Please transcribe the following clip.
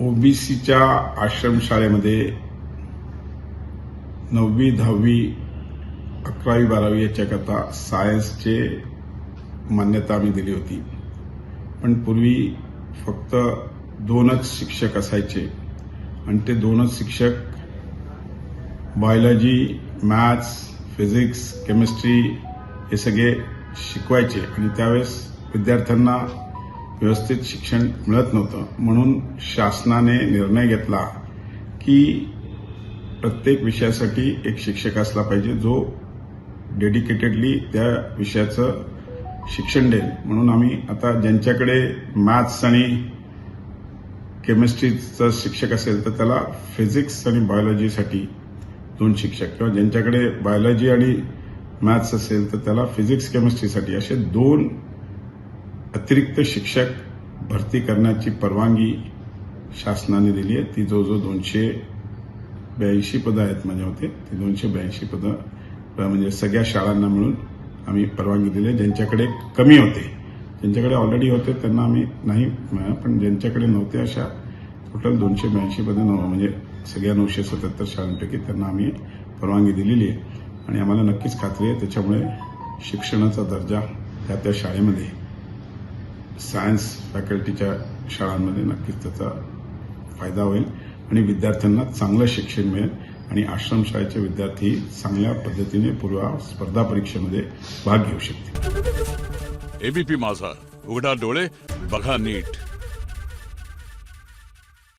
ओबीसीच्या आश्रमशाळेमध्ये नववी दहावी अकरावी बारावी याच्याकरता सायन्सचे मान्यता आम्ही दिली होती. पण पूर्वी फक्त दोनच शिक्षक असायचे. आणि ते दोनच शिक्षक बायोलॉजी मॅथ्स फिजिक्स केमिस्ट्री हे सगळे शिकवायचे. आणि त्यावेळेस विद्यार्थ्यांना व्यवस्थित शिक्षण मिळत नव्हतं. म्हणून शासनाने निर्णय घेतला की प्रत्येक विषयासाठी एक शिक्षक असला पाहिजे जो डेडिकेटेडली त्या विषयाचं शिक्षण देईल. म्हणून आम्ही आता ज्यांच्याकडे मॅथ्स आणि केमिस्ट्रीचा शिक्षक असेल तर त्याला फिजिक्स आणि बायोलॉजीसाठी दोन शिक्षक. किंवा ज्यांच्याकडे बायोलॉजी आणि मॅथ्स असेल तर त्याला फिजिक्स केमिस्ट्रीसाठी असे दोन अतिरिक्त शिक्षक भरती करण्याची परवानगी शासनाने दिली आहे. ती जवळजवळ दोनशे ब्याऐंशी पदं आहेत माझ्या होते ती दोनशे ब्याऐंशी पदं म्हणजे सगळ्या शाळांना मिळून आम्ही परवानगी दिली आहे. ज्यांच्याकडे कमी होते ज्यांच्याकडे ऑलरेडी होते त्यांना आम्ही नाही पण ज्यांच्याकडे नव्हते अशा टोटल दोनशे ब्याऐंशी पदं नव- म्हणजे सगळ्या नऊशे सत्याहत्तर शाळांपैकी त्यांना आम्ही परवानगी दिलेली आहे. आणि आम्हाला नक्कीच खात्री आहे त्याच्यामुळे शिक्षणाचा दर्जा त्या त्या शाळेमध्ये सायन्स फॅकल्टीच्या शाळांमध्ये नक्कीच त्याचा फायदा होईल. आणि विद्यार्थ्यांना चांगलं शिक्षण मिळेल. आणि आश्रमशाळेचे विद्यार्थी चांगल्या पद्धतीने पूर्व स्पर्धा परीक्षेमध्ये भाग घेऊ शकतील. एबीपी माझा. उघडा डोळे बघा नीट.